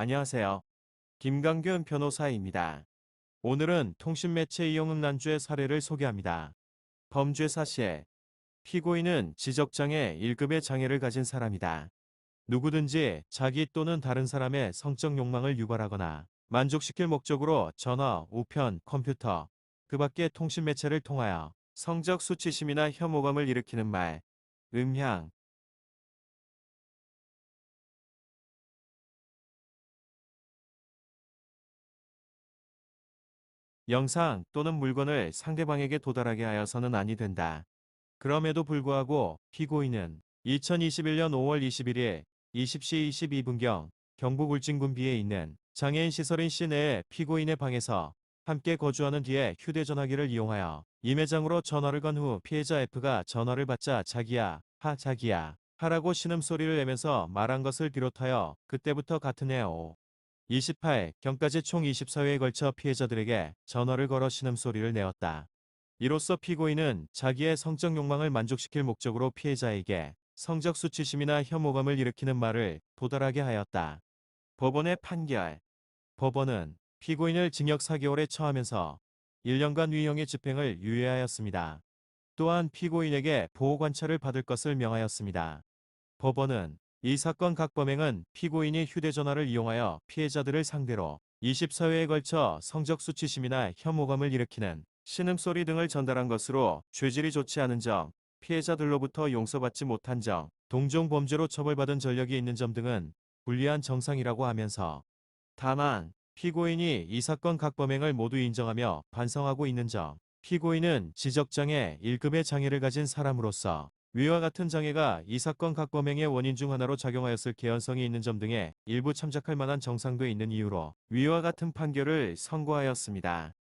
안녕하세요. 김강균 변호사입니다. 오늘은 통신매체 이용 음란죄 사례를 소개합니다. 범죄 사실. 피고인은 지적장애 1급의 장애를 가진 사람이다. 누구든지 자기 또는 다른 사람의 성적 욕망을 유발하거나 만족시킬 목적으로 전화, 우편, 컴퓨터, 그 밖의 통신매체를 통하여 성적 수치심이나 혐오감을 일으키는 말, 음향, 영상 또는 물건을 상대방에게 도달하게 하여서는 아니 된다. 그럼에도 불구하고 피고인은 2021년 5월 21일 20시 22분경 경북 울진군비에 있는 장애인 시설인 내에 피고인의 방에서 함께 거주하는 뒤에 휴대전화기를 이용하여 임회장으로 전화를 건 후 피해자 F가 전화를 받자 자기야, 하 자기야, 하라고 신음소리를 내면서 말한 것을 비롯하여 그때부터 같은 해 5. 28 경까지 총 24회에 걸쳐 피해자들에게 전화를 걸어 신음소리를 내었다. 이로써 피고인은 자기의 성적 욕망을 만족시킬 목적으로 피해자에게 성적 수치심이나 혐오감을 일으키는 말을 도달하게 하였다. 법원의 판결 법원은 피고인을 징역 4개월에 처하면서 1년간 위형의 집행을 유예하였습니다. 또한 피고인에게 보호관찰을 받을 것을 명하였습니다. 법원은 이 사건 각 범행은 피고인이 휴대전화를 이용하여 피해자들을 상대로 24회에 걸쳐 성적 수치심이나 혐오감을 일으키는 신음소리 등을 전달한 것으로 죄질이 좋지 않은 점, 피해자들로부터 용서받지 못한 점, 동종 범죄로 처벌받은 전력이 있는 점 등은 불리한 정상이라고 하면서 다만 피고인이 이 사건 각 범행을 모두 인정하며 반성하고 있는 점, 피고인은 지적장애 1급의 장애를 가진 사람으로서 위와 같은 장애가 이 사건 각 범행의 원인 중 하나로 작용하였을 개연성이 있는 점 등에 일부 참작할 만한 정상도 있는 이유로 위와 같은 판결을 선고하였습니다.